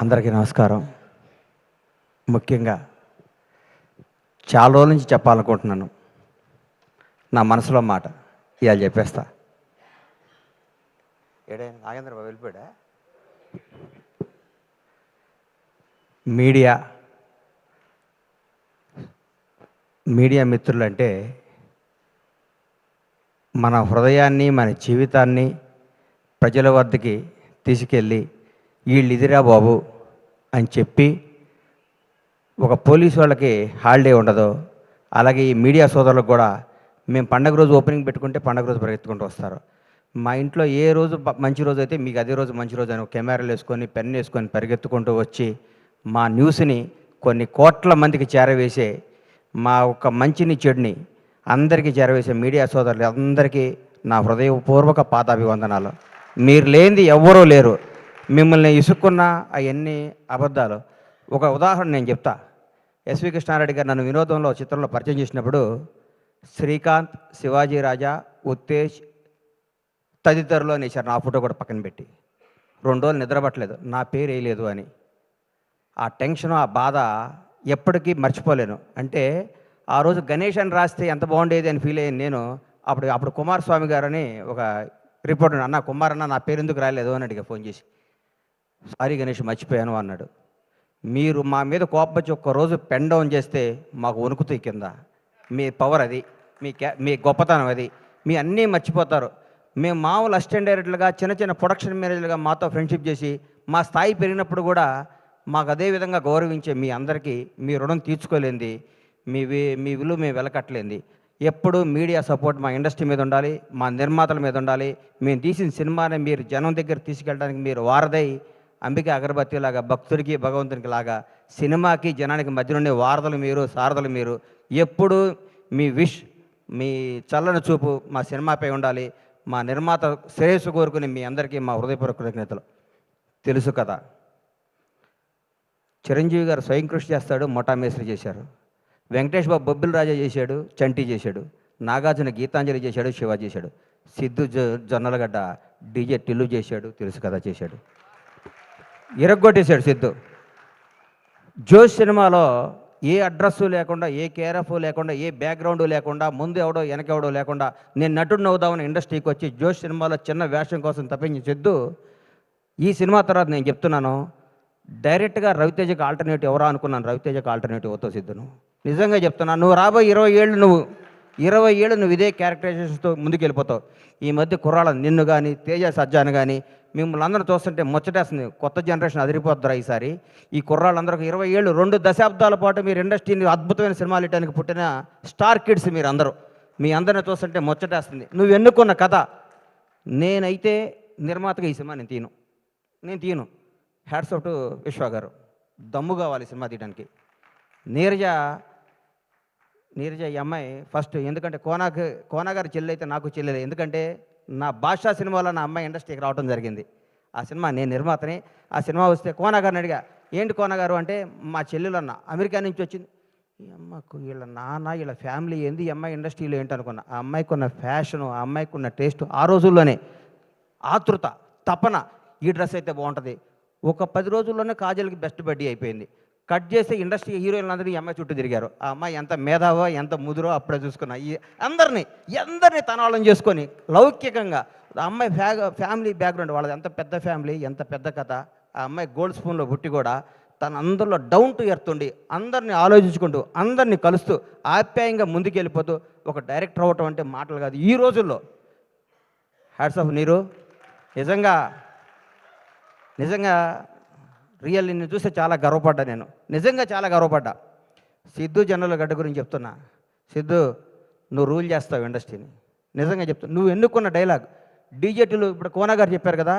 అందరికీ నమస్కారం. ముఖ్యంగా చాలా రోజుల నుంచి చెప్పాలనుకుంటున్నాను. నా మనసులో మాట ఇవాళ చెప్పేస్తా. ఏడే నాగేంద్ర బాబు వెళ్ళిపోయా మీడియా మీడియా మిత్రులు అంటే మన హృదయాన్ని మన జీవితాన్ని ప్రజల వద్దకి తీసుకెళ్ళి వీళ్ళు ఇదిరా బాబు అని చెప్పి ఒక పోలీసు వాళ్ళకి హాలిడే ఉండదు. అలాగే ఈ మీడియా సోదరులకు కూడా మేము పండగ రోజు ఓపెనింగ్ పెట్టుకుంటే పండగ రోజు పరిగెత్తుకుంటూ వస్తారు. మా ఇంట్లో ఏ రోజు మంచి రోజు అయితే మీకు అదే రోజు మంచి రోజు అని కెమెరాలు వేసుకొని పెన్ వేసుకొని పరిగెత్తుకుంటూ వచ్చి మా న్యూస్ని కొన్ని కోట్ల మందికి చేరవేసే మా ఒక మంచిని చెడుని అందరికీ చేరవేసే మీడియా సోదరులు అందరికీ నా హృదయపూర్వక పాదాభివందనాలు. మీరు లేనిది ఎవ్వరూ లేరు. మిమ్మల్ని ఇసుక్కున్న అవన్నీ అబద్ధాలు. ఒక ఉదాహరణ నేను చెప్తా. ఎస్వి కృష్ణారెడ్డి గారు నన్ను వినోదంలో చిత్రంలో పరిచయం చేసినప్పుడు శ్రీకాంత్ శివాజీ రాజా ఉత్తేజ్ తదితరులు అనేసారు నా ఫోటో కూడా పక్కన పెట్టి. రెండు రోజులు నిద్రపట్టలేదు. నా పేరు వేయలేదు అని. ఆ టెన్షన్ ఆ బాధ ఎప్పటికీ మర్చిపోలేను. అంటే ఆ రోజు గణేష్ అని రాస్తే ఎంత బాగుండేది అని ఫీల్ అయ్యాను నేను. అప్పుడు అప్పుడు కుమారస్వామి గారని ఒక రిపోర్టర్ అన్న కుమార్ అన్న నా పేరు ఎందుకు రాలేదు? అని అడిగా ఫోన్ చేసి. సారీ గణేష్ మర్చిపోయాను అన్నాడు. మీరు మా మీద కోపచ్చి ఒక్క రోజు పెన్ డౌన్ చేస్తే మాకు వణుకుతాయి కింద. మీ పవర్ అది మీ క్యా మీ గొప్పతనం అది. మీ అన్నీ మర్చిపోతారు. మేము మామూలు అసిస్టెంట్ డైరెక్టర్లుగా చిన్న చిన్న ప్రొడక్షన్ మేనేజర్లుగా మాతో ఫ్రెండ్షిప్ చేసి మా స్థాయి పెరిగినప్పుడు కూడా మాకు అదే విధంగా గౌరవించే మీ అందరికీ మీ రుణం తీర్చుకోలేంది. మీ మీ విలువ మేము వెలకట్టలేంది. ఎప్పుడు మీడియా సపోర్ట్ మా ఇండస్ట్రీ మీద ఉండాలి మా నిర్మాతల మీద ఉండాలి. మేము తీసిన సినిమాని మీరు జనం దగ్గర తీసుకెళ్ళడానికి మీరు వారదై అంబిక అగరబత్తి లాగా భక్తుడికి భగవంతునికి లాగా సినిమాకి జనానికి మధ్య నుండి వారధలు మీరు సారథులు మీరు ఎప్పుడు మీ విష్ మీ చల్లని చూపు మా సినిమాపై ఉండాలి. మా నిర్మాత శ్రేయస్సు కోరుకుని మీ అందరికీ మా హృదయపూర్వక కృతజ్ఞతలు. తెలుసు కదా చిరంజీవి గారు స్వయం కృషి చేస్తాడు మొటామేశ్వరి చేశారు. వెంకటేష్ బాబు బొబ్బిల్ రాజా చేశాడు చంటి చేశాడు. నాగార్జున గీతాంజలి చేశాడు శివ చేశాడు. సిద్ధు జొ జొన్నలగడ్డ డీజే టిల్లు చేశాడు తెలుసు కదా చేశాడు. ఇరగ్గొట్టేశాడు సిద్ధు. జోష్ సినిమాలో ఏ అడ్రస్సు లేకుండా ఏ కేరఫ్ లేకుండా ఏ బ్యాక్గ్రౌండ్ లేకుండా ముందు ఎవడో వెనకెవడో లేకుండా నేను నటుడు నవ్వుదామని ఇండస్ట్రీకి వచ్చి జోష్ సినిమాలో చిన్న వేషం కోసం తప్పించి సిద్ధు. ఈ సినిమా తర్వాత నేను చెప్తున్నాను డైరెక్ట్గా రవితేజకి ఆల్టర్నేటివ్ ఎవరా అనుకున్నాను? రవితేజకి ఆల్టర్నేటివ్ అవుతావు సిద్ధును. నిజంగా చెప్తున్నాను నువ్వు రాబోయే ఇరవై ఏళ్ళు నువ్వు ఇరవై ఏళ్ళు నువ్వు ఇదే క్యారెక్టరైజేషన్తో ముందుకు వెళ్ళిపోతావు ఈ మధ్య కుర్రాళ్ళ నిన్ను కానీ తేజ సజ్జాను కానీ మిమ్మల్ని అందరూ చూస్తుంటే ముచ్చటేస్తుంది. కొత్త జనరేషన్ అదిరిపోద్దురా ఈసారి. ఈ కుర్రాళ్ళందరూ ఇరవై ఏళ్ళు రెండు దశాబ్దాల పాటు మీరు ఇండస్ట్రీని అద్భుతమైన సినిమాలు ఇవ్వడానికి పుట్టిన స్టార్ కిడ్స్ మీరు అందరూ మీ అందరిని చూస్తుంటే ముచ్చటేస్తుంది. నువ్వు ఎన్నుకున్న కథ? నేనైతే నిర్మాతగా ఈ సినిమా నేను తీను నేను తీయను. హ్యాట్స్ ఆఫ్ టు విశ్వ గారు. దమ్ము కావాలి సినిమా తీయడానికి నీరజ నీరజ ఈ అమ్మాయి ఫస్ట్ ఎందుకంటే కోనాకి కోనా చెల్లెలు చెల్లి అయితే నాకు చెల్లెలే. ఎందుకంటే నా భాషా సినిమాలో నా అమ్మాయి ఇండస్ట్రీకి రావడం జరిగింది. ఆ సినిమా నేను నిర్మాతని. ఆ సినిమా వస్తే కోనా గారిని అడిగా ఏంటి కోనా గారు? అంటే మా చెల్లెలు అన్న అమెరికా నుంచి వచ్చింది. ఈ అమ్మకు వీళ్ళ నాన్న వీళ్ళ ఫ్యామిలీ ఏంది? ఈ అమ్మాయి ఇండస్ట్రీలో ఏంటి అనుకున్నా. ఆ అమ్మాయికి ఉన్న ఫ్యాషను ఆ అమ్మాయికి ఉన్న టేస్ట్ ఆ రోజుల్లోనే ఆతృత తపన ఈ డ్రెస్ అయితే బాగుంటుంది. ఒక పది రోజుల్లోనే కాజల్కి బెస్ట్ బడ్డీ అయిపోయింది. కట్ చేసి ఇండస్ట్రీ హీరోయిన్లు ఈ అమ్మాయి చుట్టూ తిరిగారు. ఆ అమ్మాయి ఎంత మేధావో ఎంత ముదురో అప్పుడే చూసుకున్నా. ఈ అందరినీ అందరినీ తనాళం చేసుకొని లౌకికంగా ఆ అమ్మాయి ఫ్యా ఫ్యామిలీ బ్యాక్గ్రౌండ్ వాళ్ళది ఎంత పెద్ద ఫ్యామిలీ ఎంత పెద్ద కథ ఆ అమ్మాయి గోల్డ్ స్పూన్లో పుట్టి కూడా తన అందరిలో డౌన్ టు ఎర్త్ ఉండి అందరినీ ఆలోచించుకుంటూ అందరినీ కలుస్తూ ఆప్యాయంగా ముందుకెళ్ళిపోతూ ఒక డైరెక్టర్ అవ్వటం అంటే మాటలు కాదు. ఈ రోజుల్లో హ్యాట్స్ ఆఫ్ నీరు నిజంగా నిజంగా రియల్ నిన్ను చూస్తే చాలా గర్వపడ్డా నేను. నిజంగా చాలా గర్వపడ్డా. సిద్ధు జనరల్ గడ్డ గురించి చెప్తున్నా. సిద్ధు నువ్వు రూల్ చేస్తావు ఇండస్ట్రీని నిజంగా చెప్తా. నువ్వు ఎన్నుకున్న డైలాగ్ డీజేటీలు ఇప్పుడు కోనా గారు చెప్పారు కదా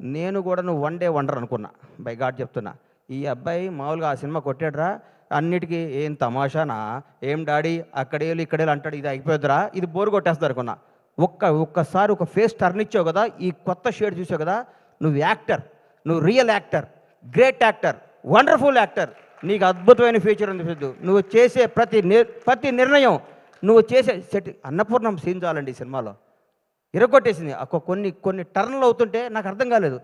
నేను కూడా నువ్వు వన్ డే వండర్ అనుకున్నా. బై గాడ్ చెప్తున్నా. ఈ అబ్బాయి మామూలుగా ఆ సినిమా కొట్టాడురా అన్నిటికీ ఏం తమాషానా ఏం డాడీ అక్కడేళ్ళు ఇక్కడేళ్ళు అంటాడు ఇది అయిపోద్దిరా ఇది బోరు కొట్టేస్తారు అనుకున్నా. ఒక్క ఒక్కసారి ఒక ఫేస్ టర్న్ ఇచ్చావు కదా ఈ కొత్త షేడ్ చూసావు కదా నువ్వు యాక్టర్ నువ్వు real actor great actor wonderful actor నీకు అద్భుతమైన ఫ్యూచర్ ఉంది సిద్ధు. నువ్వు చేసే ప్రతి నిర్ ప్రతి నిర్ణయం నువ్వు చేసే సెట్ అన్నపూర్ణం సీన్ చాలండి ఈ సినిమాలో. ఇరగొట్టేసింది. కొన్ని కొన్ని టర్న్లు అవుతుంటే నాకు అర్థం కాలేదు.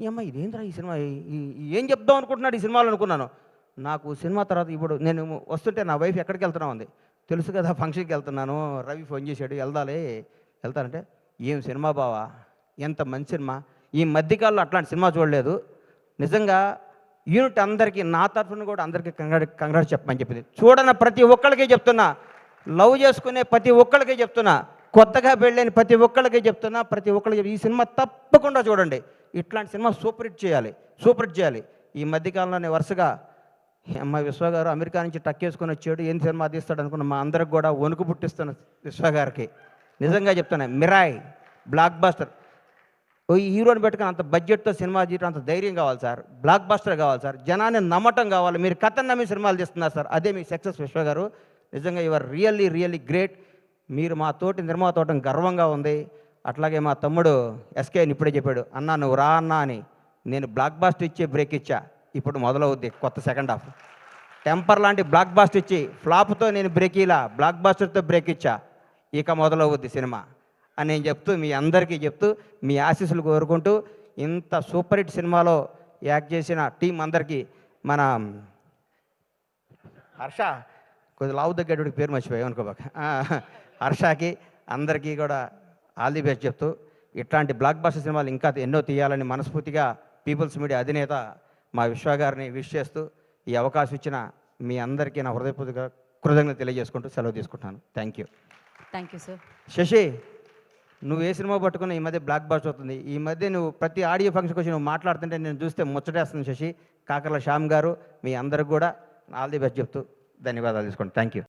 ఈ అమ్మ ఇదేంద్రా ఈ సినిమా? ఏం చెప్దాం అనుకుంటున్నాడు ఈ సినిమాలో అనుకున్నాను. నాకు సినిమా తర్వాత ఇప్పుడు నేను వస్తుంటే నా వైఫ్ ఎక్కడికి వెళ్తున్నా ఉంది తెలుసు కదా ఫంక్షన్కి వెళ్తున్నాను. రవి ఫోన్ చేశాడు వెళ్దాలే. వెళ్తానంటే ఏం సినిమా బావా? ఎంత మంచి సినిమా? ఈ మధ్యకాలంలో అట్లాంటి సినిమా చూడలేదు. నిజంగా యూనిట్ అందరికీ నా తరఫున కూడా అందరికీ కంగ్రాట్ కంగ్రాట్ చెప్పమని చెప్పింది. చూడన ప్రతి ఒక్కరికి చెప్తున్నా. లవ్ చేసుకునే ప్రతి ఒక్కరికి చెప్తున్నా. కొత్తగా పెళ్ళైన ప్రతి ఒక్కరికి చెప్తున్నా. ప్రతి ఒక్కళ్ళకి ఈ సినిమా తప్పకుండా చూడండి. ఇట్లాంటి సినిమా సూపర్ హిట్ చేయాలి. సూపర్ హిట్ చేయాలి. ఈ మధ్యకాలంలోనే వరుసగా అమ్మ విశ్వ గారు అమెరికా నుంచి టక్కేసుకొని వచ్చాడు. ఏం సినిమా తీస్తాడు అనుకున్న మా అందరికి కూడా వణుకు పుట్టిస్తున్న విశ్వ గారికి. నిజంగా చెప్తున్నా. Mirai blockbuster. ఈ హీరోని పెట్టుకుని అంత బడ్జెట్తో సినిమా తీయడం అంత ధైర్యం కావాలి సార్. బ్లాక్ బస్టర్ కావాలి సార్. జనాన్ని నమ్మటం కావాలి. మీరు కథను నమ్మి సినిమాలు తీస్తున్నారు సార్. అదే మీ సక్సెస్ విశ్వ గారు. నిజంగా యువర్ రియల్లీ రియల్లీ గ్రేట్ మీరు మా తోటి నిర్మాత అవటం గర్వంగా ఉంది. అట్లాగే మా తమ్ముడు ఎస్కే అని ఇప్పుడే చెప్పాడు. అన్నా నువ్వు రా అన్నా అని నేను బ్లాక్ బాస్ట్ ఇచ్చే బ్రేక్ ఇచ్చా. ఇప్పుడు మొదలవుద్ది కొత్త సెకండ్ హాఫ్ టెంపర్ లాంటి బ్లాక్ బాస్ట్ ఇచ్చి ఫ్లాప్తో నేను బ్రేక్ ఇలా బ్లాక్ బాస్టర్తో బ్రేక్ ఇచ్చా. ఇక మొదలవుద్ది సినిమా. అని నేను చెప్తూ మీ అందరికీ చెప్తూ మీ ఆశీస్సులు కోరుకుంటూ ఇంత సూపర్ హిట్ సినిమాలో యాక్ట్ చేసిన టీం అందరికీ మన హర్ష కొద్ది లావు దగ్గర పేరు మర్చిపోయావు అనుకోబాక హర్షకి అందరికీ కూడా ఆల్ ది బెస్ట్ చెప్తూ ఇట్లాంటి బ్లాక్ బాస్టర్ సినిమాలు ఇంకా ఎన్నో తీయాలని మనస్ఫూర్తిగా పీపుల్స్ మీడియా అధినేత మా విశ్వ గారిని విష్ చేస్తూ ఈ అవకాశం ఇచ్చిన మీ అందరికీ నా హృదయపూర్వక కృతజ్ఞత తెలియజేసుకుంటూ సెలవు తీసుకుంటాను thank you. Thank you sir. Sashi నువ్వు ఏ సినిమా పట్టుకున్న ఈ మధ్య బ్లాక్ బాస్ట్ అవుతుంది ఈ మధ్య నువ్వు ప్రతి ఆడియో ఫంక్షన్కి వచ్చి నువ్వు మాట్లాడుతుంటే నేను చూస్తే ముచ్చటేస్తుంది శశి. కాకర్ల శ్యామ్ గారు మీ అందరికి కూడా ఆల్ ది బెస్ట్ చెప్తూ ధన్యవాదాలు తీసుకోండి థ్యాంక్ యూ